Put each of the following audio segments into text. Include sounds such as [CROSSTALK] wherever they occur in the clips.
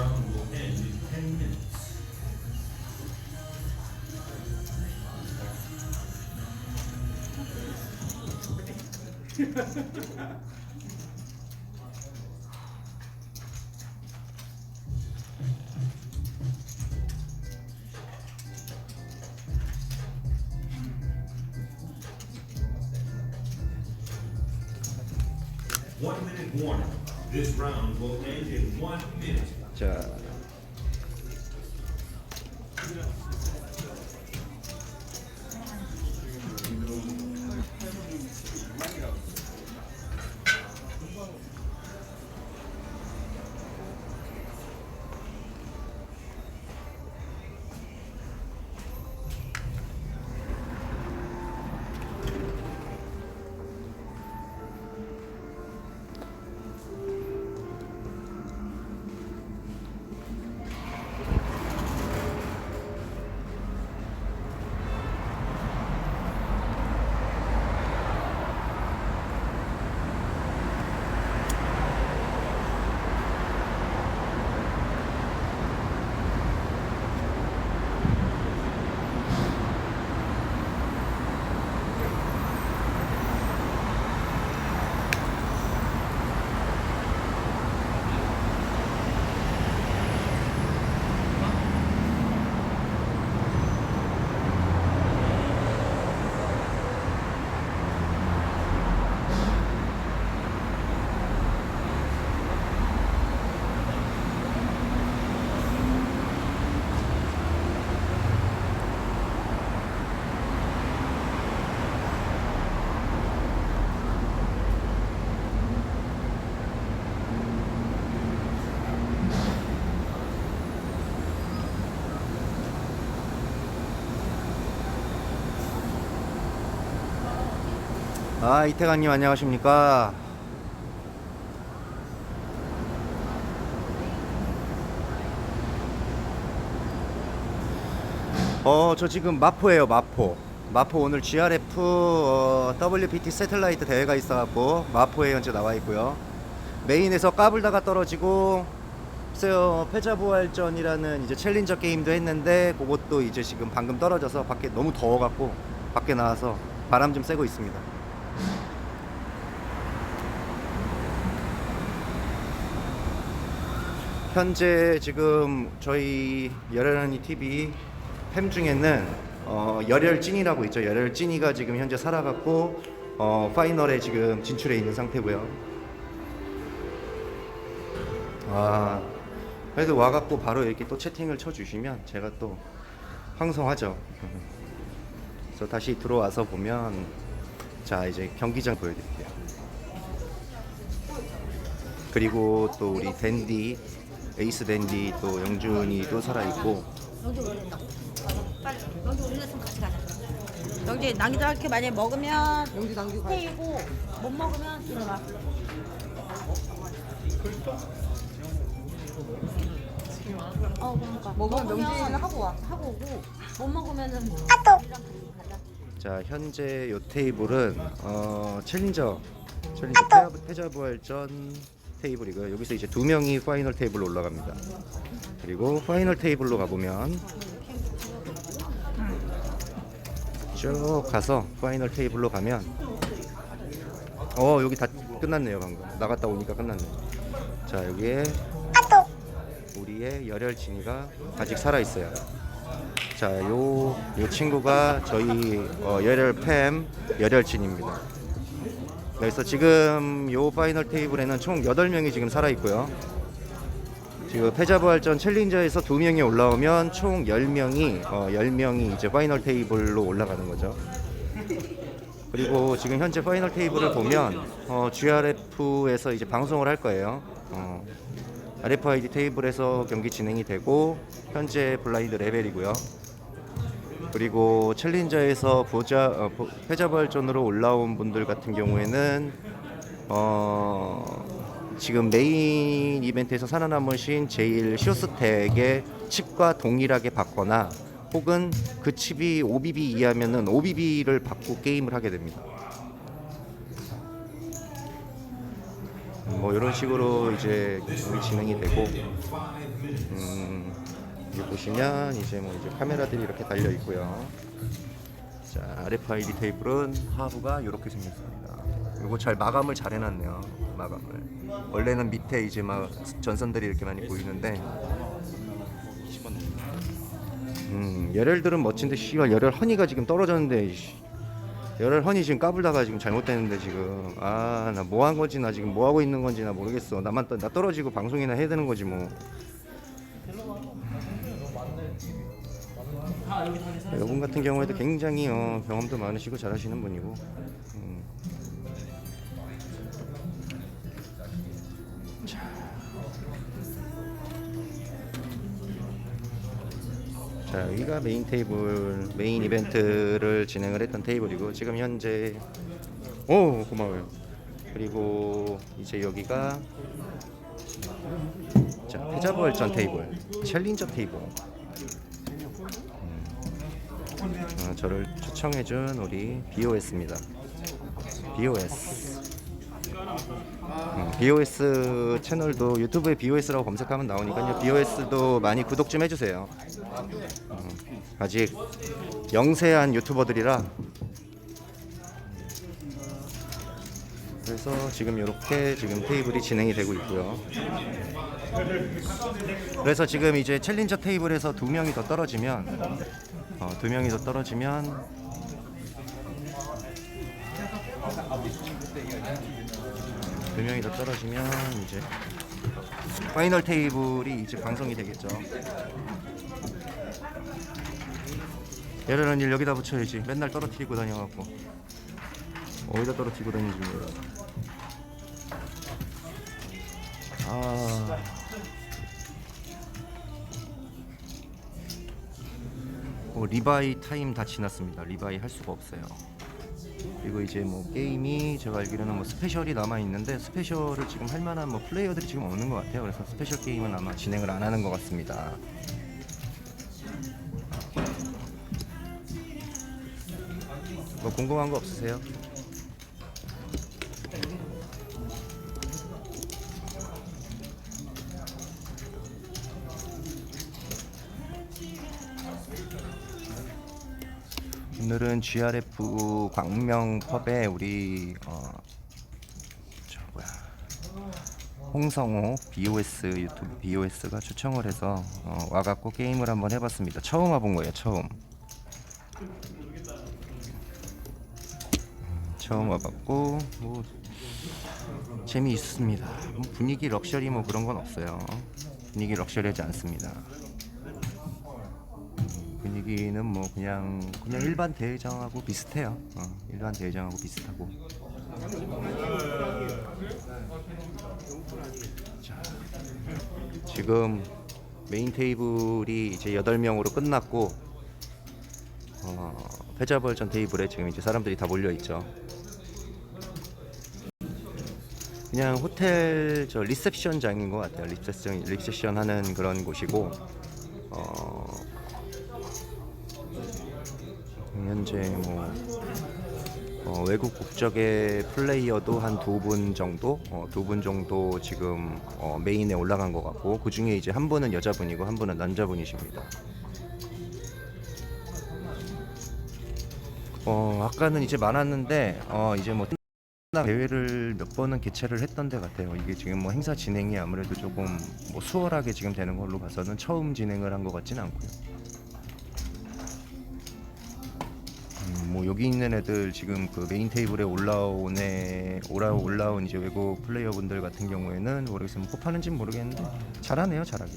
round will end in 10 minutes. 아, 이태관님 안녕하십니까? 어, 저 지금 마포예요, 마포. 마포 오늘 GRF 어, WPT 세틀라이트 대회가 있어갖고 마포에 현재 나와 있고요. 메인에서 까불다가 떨어지고 글쎄요 패자부활전이라는 이제 챌린저 게임도 했는데 그것도 이제 지금 방금 떨어져서 밖에 너무 더워갖고 밖에 나와서 바람 좀 쐬고 있습니다. 현재 지금 저희 열혈하니 TV 팸 중에는 어, 열혈찐이라고 있죠. 열혈찐이가 지금 현재 살아갔고 어, 파이널에 지금 진출해 있는 상태고요. 아 그래도 와갖고 바로 이렇게 또 채팅을 쳐주시면 제가 또 황송하죠. 그래서 다시 들어와서 보면 자 이제 경기장 보여드릴게요. 그리고 또 우리 댄디 에이스 댄디 또 영준이도 살아 있고. 영주 올렸다. 빨리 영주 올렸으면 같이 가자. 영주 남기도 이렇게 만약에 먹으면 영주 남기고 스테이고 못 먹으면 들어가. 어 그러니까. 먹으면 명진이는 하고 와. 하고 오고. 못 먹으면은 자 현재 요 테이블은 어, 챌린저. 챌린저 패자, 패자부활전 테이블이고요. 여기서 이제 두 명이 파이널 테이블로 올라갑니다. 그리고 파이널 테이블로 가보면 쭉 가서 파이널 테이블로 가면 어 여기 다 끝났네요 방금. 나갔다 오니까 끝났네 자 여기에 우리의 열혈 진이가 아직 살아 있어요. 자, 요, 요 친구가 저희 어, 열혈 팸 열혈 진입니다. 그래서 지금 요 파이널 테이블에는 총 8명이 지금 살아있고요. 지금 패자부활전 챌린저에서 2명이 올라오면 총 10명이, 어, 10명이 이제 파이널 테이블로 올라가는 거죠. 그리고 지금 현재 파이널 테이블을 보면 어, GRF에서 이제 방송을 할 거예요. 어, RFID 테이블에서 경기 진행이 되고 현재 블라인드 레벨이고요. 그리고 챌린저에서 보자 어, 보- 패자부활전으로 올라온 분들 같은 경우에는 어, 지금 메인 이벤트에서 살아남으신 제일 쇼스택의 칩과 동일하게 받거나 혹은 그 칩이 5BB 이하면은 5BB를 받고 게임을 하게 됩니다. 음. 뭐 이런 식으로 이제 진행이 되고 음, 여기 보시면 이제 뭐 이제 카메라들이 이렇게 달려 있고요. 자 RFID 테이블은 하부가 이렇게 생겼습니다. 이거 잘 마감을 잘 해놨네요. 마감을. 원래는 밑에 이제 막 전선들이 이렇게 많이 보이는데. 음 열혈들은 멋진데 씨발 열혈 허니가 지금 떨어졌는데 씨. 열혈 허니 지금 까불다가 지금 잘못됐는데 지금 아 나 뭐 한 건지 나 지금 뭐 하고 있는 건지 나 모르겠어 나만 떠- 나 떨어지고 방송이나 해야 되는 거지 뭐 여분 같은 경우에도 굉장히 어, 경험도 많으시고 잘하시는 분이고. 음. 자. 여기가 메인 테이블 메인 이벤트를 진행을 했던 테이블이고 지금 현재 오 고마워요. 그리고 이제 여기가 자 패자부활전 테이블 챌린저 테이블 어, 저를 초청해준 우리 BOS입니다. BOS 음, BOS 채널도 유튜브에 BOS라고 검색하면 나오니까요. BOS도 많이 구독 좀 해주세요. 음, 아직 영세한 유튜버들이라 그래서 지금 이렇게 지금 테이블이 진행이 되고 있고요. 그래서 지금 이제 챌린저 테이블에서 두 명이 더 떨어지면 어, 두 명이 더 떨어지면 두 명이 더 떨어지면 이제 파이널 테이블이 이제 방송이 되겠죠. 얘를 일 여기다 붙여야지. 맨날 떨어뜨리고 다녀갖고 어디다 떨어뜨리고 다니지 몰라. 아. 어, 리바이 타임 다 지났습니다. 리바이 할 수가 없어요. 그리고 이제 뭐 게임이 제가 알기로는 뭐 스페셜이 남아 있는데 스페셜을 지금 할 만한 뭐 플레이어들이 지금 없는 것 같아요. 그래서 스페셜 게임은 아마 진행을 안 하는 것 같습니다. 뭐 궁금한 거 없으세요? 오늘은 GRF 광명 펍에 우리 어, 저 뭐야 홍성호 BOS 유튜브 BOS가 초청을 해서 어, 와갖고 게임을 한번 해봤습니다. 처음 와본 거예요. 처음. 음, 처음 와봤고 뭐 재미있습니다. 뭐 분위기 럭셔리 뭐 그런 건 없어요. 분위기 럭셔리하지 않습니다. 분위기는 뭐 그냥 그냥 일반 대회장하고 비슷해요. 어, 일반 대회장하고 비슷하고. 자, 지금 메인 테이블이 이제 8명으로 끝났고 어, 패자부활전 테이블에 지금 이제 사람들이 다 몰려 있죠. 그냥 호텔 저 리셉션장인 것 같아요. 리셉션 리셉션 하는 그런 곳이고 어, 현재 뭐 어, 외국 국적의 플레이어도 한 두 분 정도, 어, 두 분 정도 지금 어, 메인에 올라간 것 같고 그 중에 이제 한 분은 여자분이고 한 분은 남자분이십니다. 어, 아까는 이제 많았는데 어, 이제 뭐 대회를 몇 번은 개최를 했던 데 같아요. 이게 지금 뭐 행사 진행이 아무래도 조금 뭐 수월하게 지금 되는 걸로 봐서는 처음 진행을 한 것 같지는 않고요. 음, 뭐 여기 있는 애들 지금 그 메인 테이블에 올라온 애 올라 올라온 이제 외국 플레이어분들 같은 경우에는 모르겠어요. 뭐 뽑하는지는 모르겠는데 잘하네요, 잘하긴.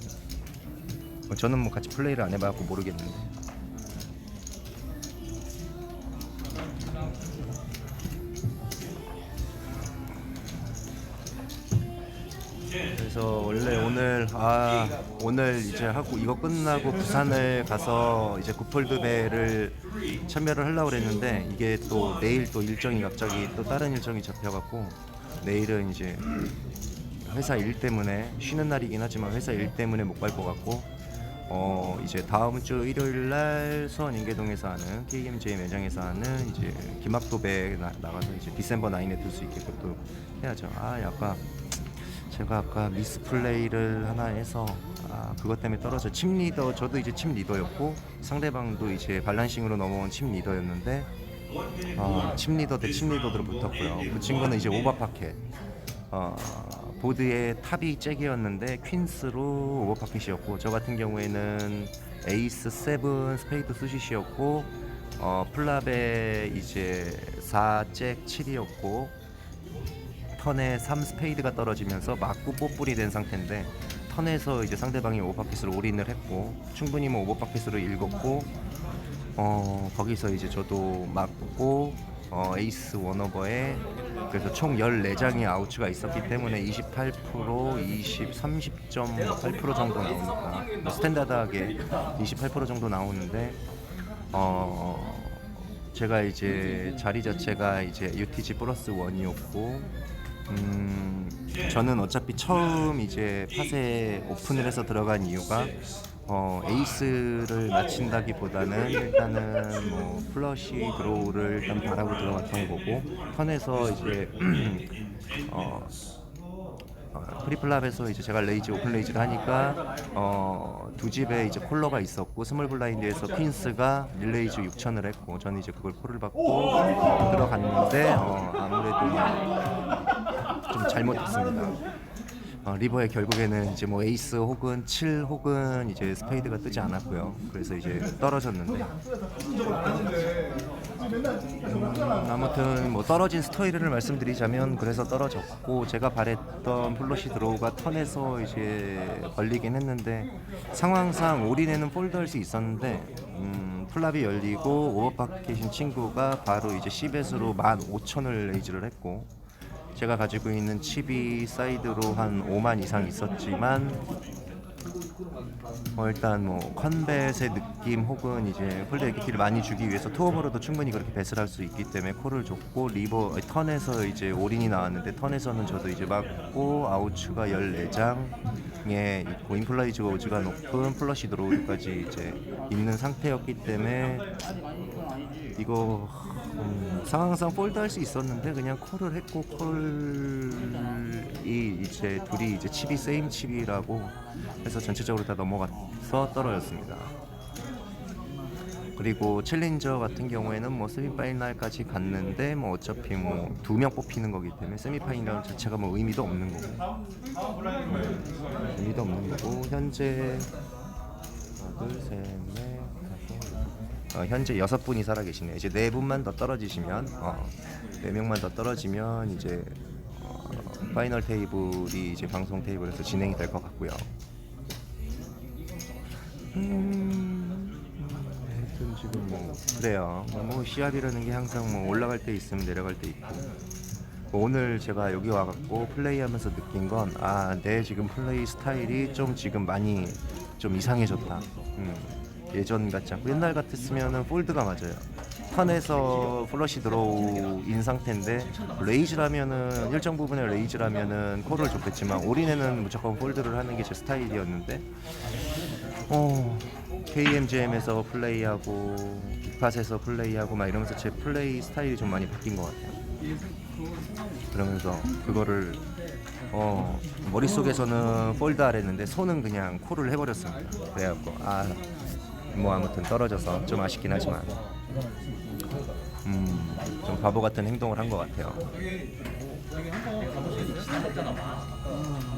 뭐 저는 뭐 같이 플레이를 안 해봐갖고 모르겠는데. 아 오늘 이제 하고 이거 끝나고 부산을 가서 이제 구폴드배를 참여를 하려고 그랬는데 이게 또 내일 또 일정이 갑자기 또 다른 일정이 잡혀갖고 내일은 이제 회사 일 때문에 쉬는 날이긴 하지만 회사 일 때문에 못 갈 것 같고 어 이제 다음 주 일요일 날 수원 인계동에서 하는 KMJ 매장에서 하는 이제 나, 나가서 이제 디셈버 9에 들 수 있게끔 또 해야죠. 아 약간 제가 아까 미스 플레이를 하나 해서 아, 그것 때문에 떨어져 칩 리더 저도 이제 칩 리더였고 상대방도 이제 발란싱으로 넘어온 칩 리더였는데 어, 칩 리더 대칩 리더로 붙었고요. 그 친구는 이제 오버 파켓 어, 보드의 탑이 잭이었는데 퀸스로 오버 파켓이었고 저 같은 경우에는 에이스 세븐 스페이드 수시시였고 어, 플랍에 이제 4잭 7이었고 턴에 3 스페이드가 떨어지면서 맞고 뽀뿔이 된 상태인데 턴에서 이제 상대방이 오버파켓으로 올인을 했고 충분히 뭐 오버파켓으로 읽었고 어 거기서 이제 저도 맞고 어 에이스 원오버에 그래서 총 14장의 아우츠가 있었기 때문에 28% 20 30.8% 정도 나오니까 뭐 스탠다드하게 28% 정도 나오는데 어 제가 이제 자리 자체가 이제 UTG 플러스 원이었고 음 저는 어차피 처음 이제 팟에 오픈을 해서 들어간 이유가 어 에이스를 맞힌다기보다는 일단은 뭐 플러시 드로우를 일단 바라고 들어갔던 거고 턴에서 이제 [CLEARS THROAT] 어 어, 프리플랍에서 이제 제가 레이즈 오픈 레이즈를 하니까 어, 두 집에 이제 콜러가 있었고 스몰 블라인드에서 퀸스가 릴레이즈 6천을 했고 저는 이제 그걸 콜을 받고 들어갔는데 어, 아무래도 좀 잘못했습니다. 어, 리버에 결국에는 이제 뭐 에이스 혹은 7 혹은 이제 스페이드가 뜨지 않았고요. 그래서 이제 떨어졌는데 음, 아무튼 뭐 떨어진 스토리를 말씀드리자면 그래서 떨어졌고 제가 바랬던 플러시 드로우가 턴에서 이제 걸리긴 했는데 상황상 올인에는 폴드할 수 있었는데 음, 플랍이 열리고 오버파켓인 친구가 바로 이제 10에스로 15,000을 레이즈를 했고 제가 가지고 있는 칩이 사이드로 한 5만 이상 있었지만 어, 일단 뭐 컨벳의 느낌 혹은 이제 홀드 에기티를 많이 주기 위해서 투오버로도 충분히 그렇게 배스를 할수 있기 때문에 콜을 줬고 리버 턴에서 이제 올인이 나왔는데 턴에서는 저도 이제 맞고 아우츠가 14장에 있고 인플라이즈 오즈가 높은 플러시 드로우까지 이제 있는 상태였기 때문에 이거 음, 상황상 폴드 할 수 있었는데 그냥 콜을 했고 콜이 이제 둘이 이제 칩이 세임 칩이라고 해서 전체적으로 다 넘어가서 떨어졌습니다. 그리고 챌린저 같은 경우에는 뭐 세미파이널까지 갔는데 뭐 어차피 뭐 두 명 뽑히는 거기 때문에 세미파이널 자체가 뭐 의미도 없는 거고. 음, 의미도 없는 거고. 현재 하나 둘셋넷 어, 현재 여섯 분이 살아 계시네요. 이제 네 분만 더 떨어지시면 어, 네 명만 더 떨어지면 이제 어, 파이널 테이블이 이제 방송 테이블에서 진행이 될 것 같고요. 음, 하여튼 지금 뭐 그래요. 뭐 시합이라는 게 항상 뭐 올라갈 때 있으면 내려갈 때 있고. 뭐 오늘 제가 여기 와갖고 플레이하면서 느낀 건 아, 내 지금 플레이 스타일이 좀 지금 많이 좀 이상해졌다. 음, 예전 같지 않고 옛날 같았으면은 폴드가 맞아요. 턴에서 플러시 드로우인 상태인데 레이즈라면은 일정 부분의 레이즈라면은 콜을 줬겠지만 올인에는 무조건 폴드를 하는 게 제 스타일이었는데 어 KMGM에서 플레이하고 빅팟에서 플레이하고 막 이러면서 제 플레이 스타일이 좀 많이 바뀐 것 같아요. 그러면서 그거를 어 머릿속에서는 폴드 하랬는데 손은 그냥 콜을 해버렸습니다. 그래갖고 아 뭐 아무튼 떨어져서 좀 아쉽긴 하지만 음 좀 바보 같은 행동을 한 것 같아요.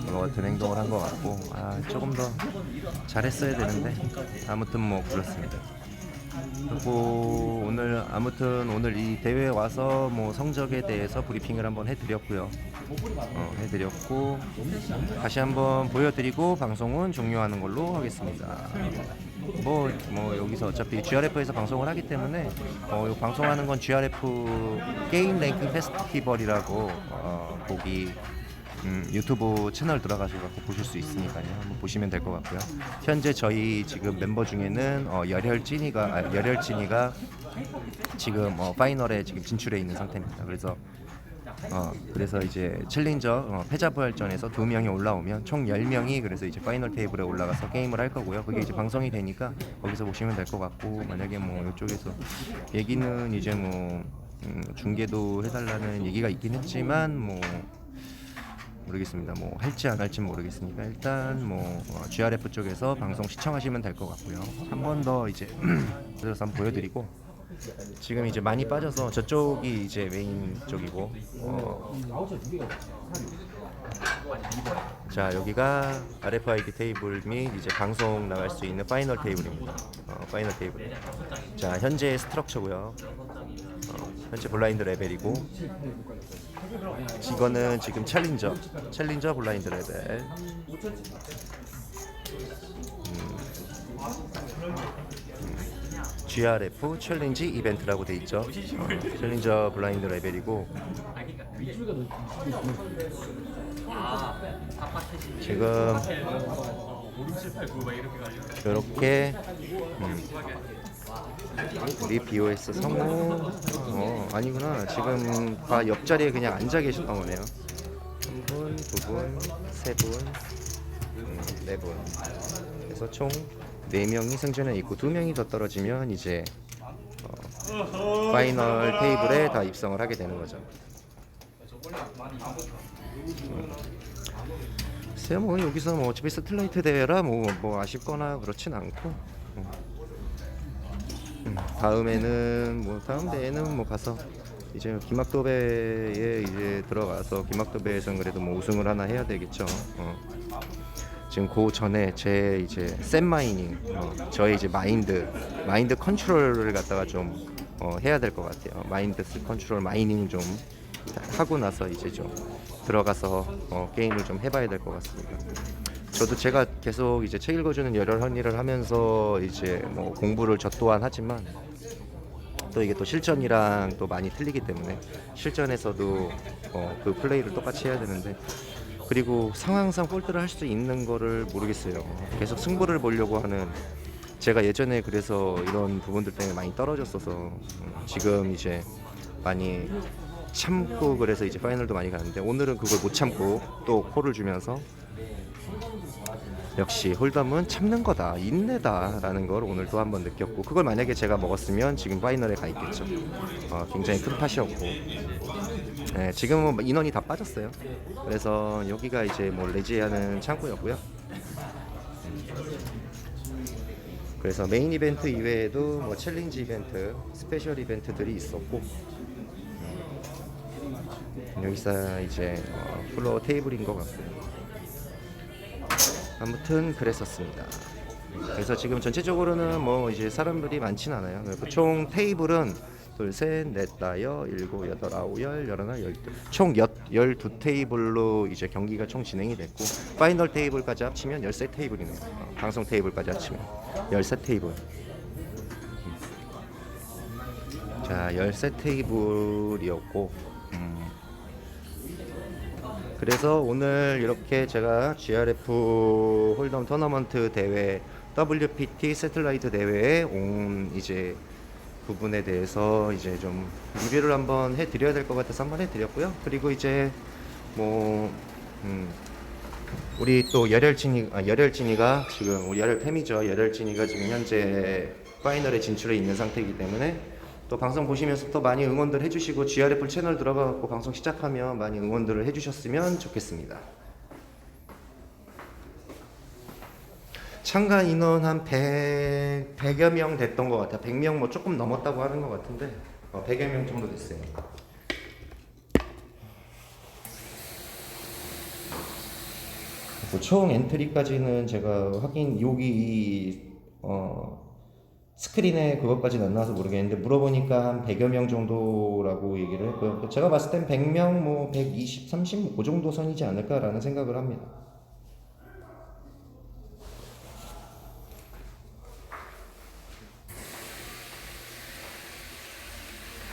바보 같은 행동을 한 것 같고 아 조금 더 잘했어야 되는데 아무튼 뭐 그렇습니다. 그리고 오늘 아무튼 오늘 이 대회에 와서 뭐 성적에 대해서 브리핑을 한번 해드렸고요. 어, 해드렸고 다시 한번 보여드리고 방송은 종료하는 걸로 하겠습니다. 뭐, 뭐 여기서 어차피 GRF에서 방송을 하기 때문에 어, 요 방송하는 건 GRF 게임 랭킹 페스티벌이라고 어, 거기 음, 유튜브 채널 들어가셔서 보실 수 있으니까요. 한번 보시면 될 것 같고요. 현재 저희 지금 멤버 중에는 어, 열혈찐이가 아, 열혈찐이가 지금 어, 파이널에 지금 진출해 있는 상태입니다. 그래서 어, 그래서 이제 챌린저 어, 패자 부활전에서 두 명이 올라오면 총 10명이 그래서 이제 파이널 테이블에 올라가서 게임을 할 거고요. 그게 이제 방송이 되니까 거기서 보시면 될 것 같고 만약에 뭐 이쪽에서 얘기는 이제 뭐 음, 중계도 해달라는 얘기가 있긴 했지만 뭐 모르겠습니다. 뭐 할지 안 할지 모르겠으니까 일단 뭐 어, GRF 쪽에서 방송 시청하시면 될 것 같고요. 한 번 더 이제 [CLEARS THROAT] 들어서 한번 보여드리고 지금 이제 많이 빠져서 저쪽이 이제 메인 쪽이고 어, 자 여기가 RFID 테이블 및 이제 방송 나갈 수 있는 파이널 테이블입니다. 어, 파이널 테이블. 자 현재 스트럭처고요. 어, 현재 블라인드 레벨이고 이거는 지금 챌린저 챌린저 블라인드 레벨. GRF 챌린지 이벤트라고 돼 있죠. 어, 챌린저 블라인드 레벨이고 지금 이렇게 음. 우리 BOS 성우 어 아니구나 지금 다 옆자리에 그냥 앉아 계셨나 보네요 한 분, 두 분, 세 분, 음, 네 분. 그래서 총 네 명이 승전에 있고 두 명이 더 떨어지면 이제 어, 파이널 테이블에 다 입성을 하게 되는 거죠. 글쎄요 뭐 여기서 뭐 어차피 스틀라이트 대회라 뭐, 뭐 아쉽거나 그렇진 않고 음. 음, 다음에는 뭐 다음 대회는 뭐 가서 이제 김학도배에 이제 들어가서 김학도배에선 그래도 뭐 우승을 하나 해야 되겠죠. 어. 지금 그 전에 제 이제 샘 마이닝 어, 저의 이제 마인드 마인드 컨트롤을 갖다가 좀 어, 해야 될 것 같아요. 마인드 컨트롤 마이닝 좀 하고 나서 이제 좀 들어가서 어, 게임을 좀 해봐야 될 것 같습니다. 저도 제가 계속 이제 책 읽어주는 열혈한 일을 하면서 이제 뭐 공부를 저 또한 하지만 또 이게 또 실전이랑 또 많이 틀리기 때문에 실전에서도 어, 그 플레이를 똑같이 해야 되는데 그리고 상황상 폴드를 할 수 있는 거를 모르겠어요. 계속 승부를 보려고 하는 제가 예전에 그래서 이런 부분들 때문에 많이 떨어졌어서 음, 지금 이제 많이 참고 그래서 이제 파이널도 많이 가는데 오늘은 그걸 못 참고 또 콜을 주면서 역시 홀덤은 참는 거다 인내다라는 걸 오늘 또 한 번 느꼈고 그걸 만약에 제가 먹었으면 지금 파이널에 가 있겠죠 어, 굉장히 큰 탓이었고 네, 지금은 뭐 인원이 다 빠졌어요. 그래서 여기가 이제 뭐 레지하는 창구였고요. 그래서 메인 이벤트 이외에도 뭐 챌린지 이벤트 스페셜 이벤트들이 있었고 여기서 이제 어, 플로어 테이블인 것 같고요. 아무튼 그랬었습니다. 그래서 지금 전체적으로는 뭐 이제 사람들이 많진 않아요. 총 테이블은 둘, 셋, 넷, 다, 여, 일곱, 여덟, 아홉, 열, 열하나, 열두 총 여, 열두 테이블로 이제 경기가 총 진행이 됐고 파이널 테이블까지 합치면 열세 테이블이네요. 어, 방송 테이블까지 합치면 열세 테이블. 음. 자, 열세 테이블이었고 음. 그래서 오늘 이렇게 제가 GRF 홀덤 토너먼트 대회 WPT 세틀라이트 대회에 온 이제 부분에 대해서 이제 좀 리뷰를 한번 해드려야 될 것 같아서 한번 해드렸고요. 그리고 이제 뭐 음, 우리 또 열혈진이 아, 열혈진이가 지금 우리 열혈 팸이죠. 열혈진이가 지금 현재 파이널에 진출해 있는 상태이기 때문에 또 방송 보시면서 또 많이 응원들 해주시고 GRF 채널 들어가고 방송 시작하면 많이 응원들을 해주셨으면 좋겠습니다. 참가 인원 한 100, 100여 명 됐던 것 같아요. 100명 뭐 조금 넘었다고 하는 것 같은데 어, 100여 명 정도 됐어요. 그래서 총 엔트리까지는 제가 확인 여기 어 스크린에 그것까지는 안 나와서 모르겠는데 물어보니까 한 100여 명 정도라고 얘기를 했고요. 제가 봤을 땐 100명 뭐 120, 30, 그 정도 선이지 않을까라는 생각을 합니다.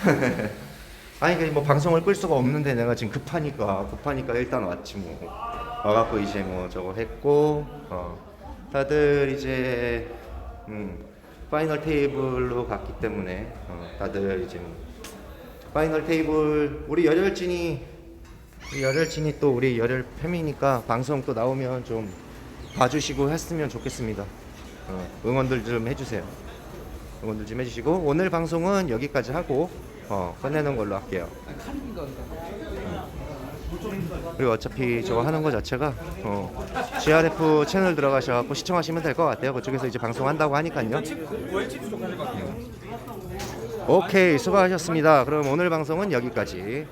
[LAUGHS] 아니 그뭐 방송을 끌 수가 없는데 내가 지금 급하니까 급하니까 일단 왔지 뭐. 와갖고 이제 뭐 저거 했고 어. 다들 이제 음 파이널 테이블로 갔기 때문에 어 다들 이제 뭐. 파이널 테이블 우리 열혈진이 우리 열혈진이 또 우리 열혈 팸이니까 방송 또 나오면 좀 봐주시고 했으면 좋겠습니다. 어 응원들 좀 해주세요 응원들 좀 해주시고 오늘 방송은 여기까지 하고 어, 끝내는 걸로 할게요. 그리고 어차피 저거 하는 거 자체가 어, GRF 채널 들어가셔갖고 시청하시면 될 것 같아요. 그쪽에서 이제 방송한다고 하니까요. 오케이 수고하셨습니다. 그럼 오늘 방송은 여기까지.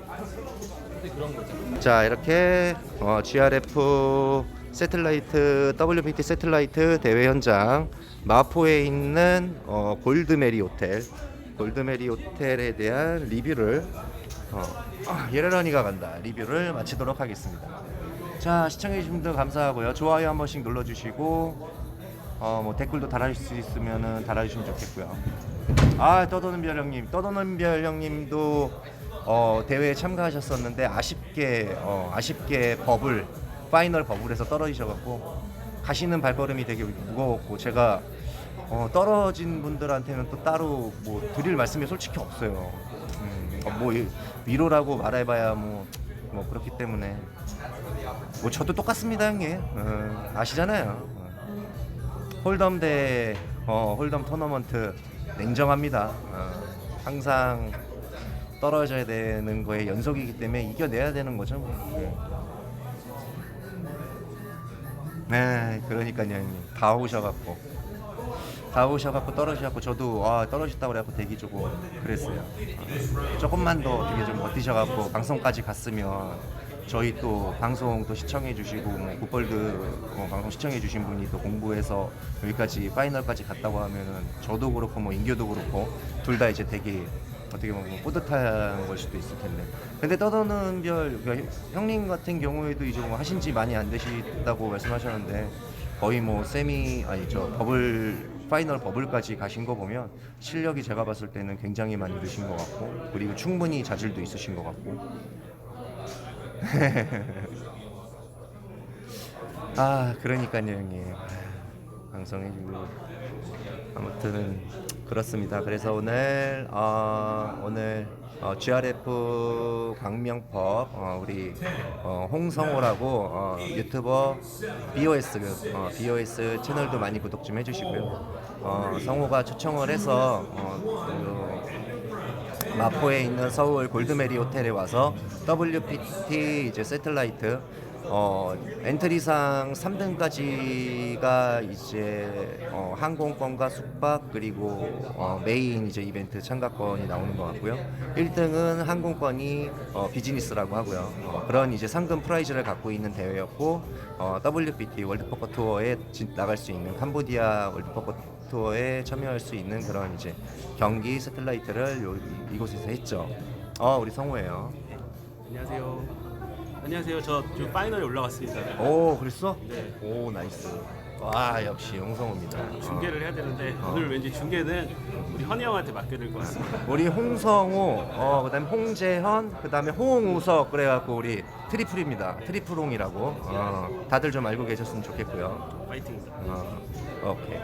자 이렇게 어, GRF 세틀라이트 WPT 세틀라이트 대회 현장 마포에 있는 어, 골드메리 호텔 골드메리 호텔에 대한 리뷰를 어, 아, 예레런이가 간다 리뷰를 마치도록 하겠습니다. 자 시청해주신 분들 감사하고요. 좋아요 한 번씩 눌러주시고 어, 뭐 댓글도 달아주실 수 있으면은 달아주시면 좋겠고요. 아 떠도는 별 형님, 떠도는 별 형님도 어, 대회에 참가하셨었는데 아쉽게 어, 아쉽게 버블 파이널 버블에서 떨어지셔갖고 가시는 발걸음이 되게 무거웠고 제가 어, 떨어진 분들한테는 또 따로 뭐 드릴 말씀이 솔직히 없어요. 음, 어, 뭐 이- 위로라고 말해봐야 뭐, 뭐 그렇기 때문에 뭐 저도 똑같습니다 형님. 어, 아시잖아요. 어. 홀덤 대 어, 홀덤 토너먼트 냉정합니다. 어, 항상 떨어져야 되는 거에 연속이기 때문에 이겨내야 되는 거죠. 뭐. 네, 네 그러니까요, 형님. 다 오셔갖고 다 오셔갖고 떨어지셔갖고 저도 아 떨어졌다고 그래갖고 되게 조금 그랬어요. 어, 조금만 더 되게 좀 버티셔갖고 방송까지 갔으면 저희 또 방송 또 시청해주시고 뭐 굿벌드 어, 방송 시청해주신 분이 또 공부해서 여기까지 파이널까지 갔다고 하면은 저도 그렇고 뭐 인교도 그렇고 둘 다 이제 되게 어떻게 보면 뿌듯한 걸 수도 있을 텐데. 근데 떠도는 별 그러니까 형님 같은 경우에도 이제 뭐 하신 지 많이 안 되시다고 말씀하셨는데 거의 뭐 세미 아니 저 버블 파이널 버블까지 가신 거 보면 실력이 제가 봤을 때는 굉장히 많이 느신 것 같고 그리고 충분히 자질도 있으신 것 같고 [LAUGHS] 아 그러니까요 형님 아, 방송해주고 아무튼 그렇습니다. 그래서 오늘 어, 오늘 어, GRF 광명법 어, 우리 어, 홍성호라고 어, 유튜버 BOS 그, 어, BOS 채널도 많이 구독 좀 해주시고요. 어, 성호가 초청을 해서 어, 그 마포에 있는 서울 골드메리 호텔에 와서 WPT 이제 세틀라이트 어, 엔트리상 3등까지가 이제 어, 항공권과 숙박 그리고 어, 메인 이제 이벤트 참가권이 나오는 것 같고요. 1등은 항공권이 어, 비즈니스라고 하고요. 어, 그런 이제 상금 프라이즈를 갖고 있는 대회였고 어, WPT 월드포커 투어에 진- 나갈 수 있는 캄보디아 월드포커 투어에 참여할 수 있는 그런 이제 경기 세틀라이트를 요, 이- 이곳에서 했죠. 어, 우리 성우예요. 안녕하세요. 안녕하세요. 저 지금 파이널에 올라갔습니다. 오, 그랬어? 네. 오, 나이스. 와, 역시 홍성우입니다. 중계를 해야 되는데 오늘 왠지 중계는 우리 현이 형한테 맡겨야 될것 같습니다. 어. 우리 홍성우, 어, 그다음에 홍재현, 그다음에 홍우석 그래갖고 우리 트리플입니다. 트리플홍이라고. 어, 다들 좀 알고 계셨으면 좋겠고요. 파이팅입니다. 어, 오케이.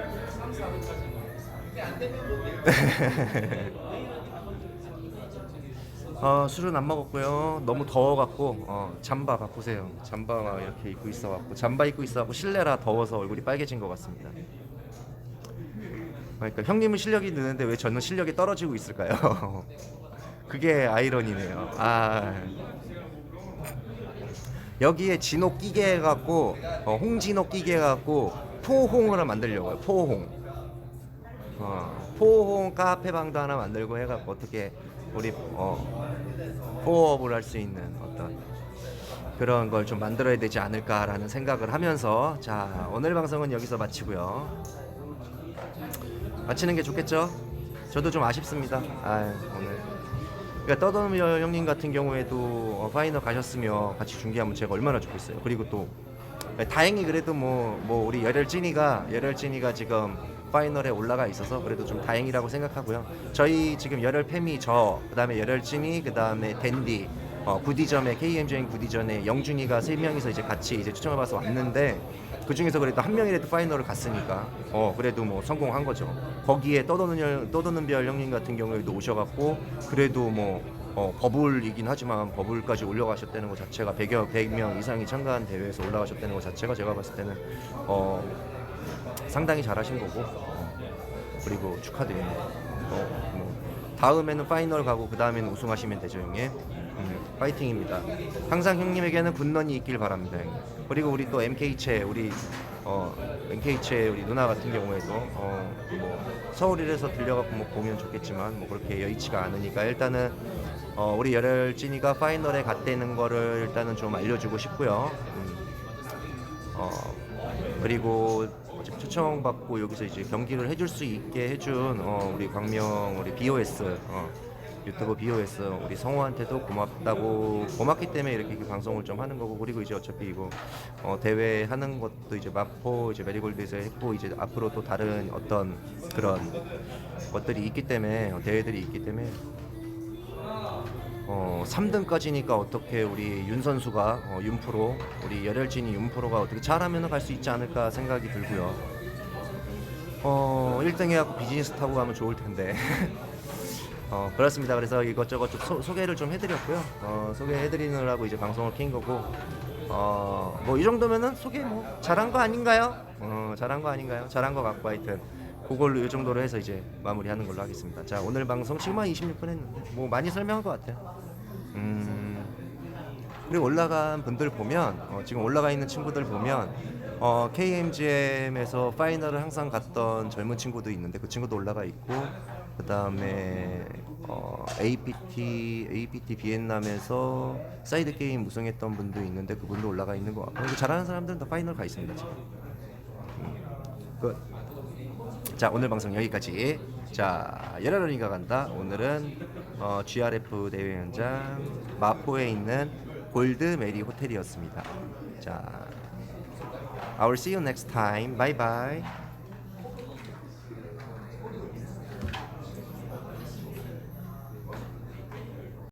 [LAUGHS] 어, 술은 안 먹었고요. 너무 더워갖고 어, 잠바 바꾸세요. 잠바 막 이렇게 입고 있어갖고 잠바 입고 있어갖고 실내라 더워서 얼굴이 빨개진 것 같습니다. 그러니까 형님은 실력이 느는데 왜 저는 실력이 떨어지고 있을까요? [LAUGHS] 그게 아이러니네요. 아 여기에 진호 끼게 해갖고 어, 홍진호 끼게 해갖고 포홍을 만들려고요. 포홍. 어, 포홍 카페 방도 하나 만들고 해갖고 어떻게 우리 어, 포업을 할 수 있는 어떤 그런 걸 좀 만들어야 되지 않을까라는 생각을 하면서 자 오늘 방송은 여기서 마치고요. 마치는 게 좋겠죠? 저도 좀 아쉽습니다. 아 오늘 그러니까 떠도는 형님 같은 경우에도 어, 파이널 가셨으며 같이 중계하면 제가 얼마나 좋겠어요. 그리고 또 다행히 그래도 뭐, 뭐 우리 열혈찐이가 열혈찐이가 지금 파이널에 올라가 있어서 그래도 좀 다행이라고 생각하고요. 저희 지금 열혈 팸이 저 그다음에 열혈 찐이 그다음에 댄디 어, 구디점에 KMJN 구디전에 영준이가 세 명이서 이제 같이 이제 추첨을 받아서 왔는데 그 중에서 그래도 한 명이라도 파이널을 갔으니까 어 그래도 뭐 성공한 거죠. 거기에 떠도는 열, 떠도는 별 형님 같은 경우에도 오셔갖고 그래도 뭐 어, 버블이긴 하지만 버블까지 올라가셨다는 것 자체가 100여 100명 이상이 참가한 대회에서 올라가셨다는 것 자체가 제가 봤을 때는 어, 상당히 잘하신 거고 어, 그리고 축하드립니다. 어, 뭐, 다음에는 파이널 가고 그 다음에는 우승하시면 되죠 형님. 음, 파이팅입니다. 항상 형님에게는 굿런이 있길 바랍니다. 형님. 그리고 우리 또 MK채 우리 어, MK채 우리 누나 같은 경우에도 어, 뭐 서울이라서 들려갖고 뭐 보면 좋겠지만 뭐 그렇게 여의치가 않으니까 일단은 어, 우리 열혈진이가 파이널에 갔다는 거를 일단은 좀 알려주고 싶고요. 음, 어, 그리고 어차피 초청받고 여기서 이제 경기를 해줄 수 있게 해준 어, 우리 광명 우리 BOS 어, 유튜브 BOS 우리 성우한테도 고맙다고 고맙기 때문에 이렇게 그 방송을 좀 하는 거고 그리고 이제 어차피 이거 어, 대회 하는 것도 이제 마포 이제 메리골드에서 했고 이제 앞으로 또 다른 어떤 그런 것들이 있기 때문에 어, 대회들이 있기 때문에 어, 3등까지니까 어떻게 우리 윤 선수가 어, 윤프로 우리 열혈진이 윤프로가 어떻게 잘하면 갈 수 있지 않을까 생각이 들고요. 어, 1등 해갖고 비즈니스 타고 가면 좋을 텐데. [LAUGHS] 어, 그렇습니다. 그래서 이것저것 좀 소, 소개를 좀 해드렸고요. 어, 소개해드리느라고 이제 방송을 킨 거고. 어, 뭐 이 정도면은 소개 뭐 잘한 거 아닌가요? 어, 잘한 거 아닌가요? 잘한 거 같고 하여튼. 그걸로 이 정도로 해서 이제 마무리하는 걸로 하겠습니다. 자 오늘 방송 지금 한 26분 했는데 뭐 많이 설명한 것 같아요. 음 그리고 올라간 분들 보면 어, 지금 올라가 있는 친구들 보면 어, KMGM에서 파이널을 항상 갔던 젊은 친구도 있는데 그 친구도 올라가 있고 그 다음에 어, APT APT 비엔남에서 사이드 게임 우승했던 분도 있는데 그분도 올라가 있는 것 같고 잘하는 사람들은 다 파이널 가 있습니다 지금. 음, 끝. 자 오늘 방송 여기까지. 자 열혈러니가 간다. 오늘은 어, GRF 대회 현장 마포에 있는 골드 메리 호텔이었습니다. 자, I will see you next time. Bye bye.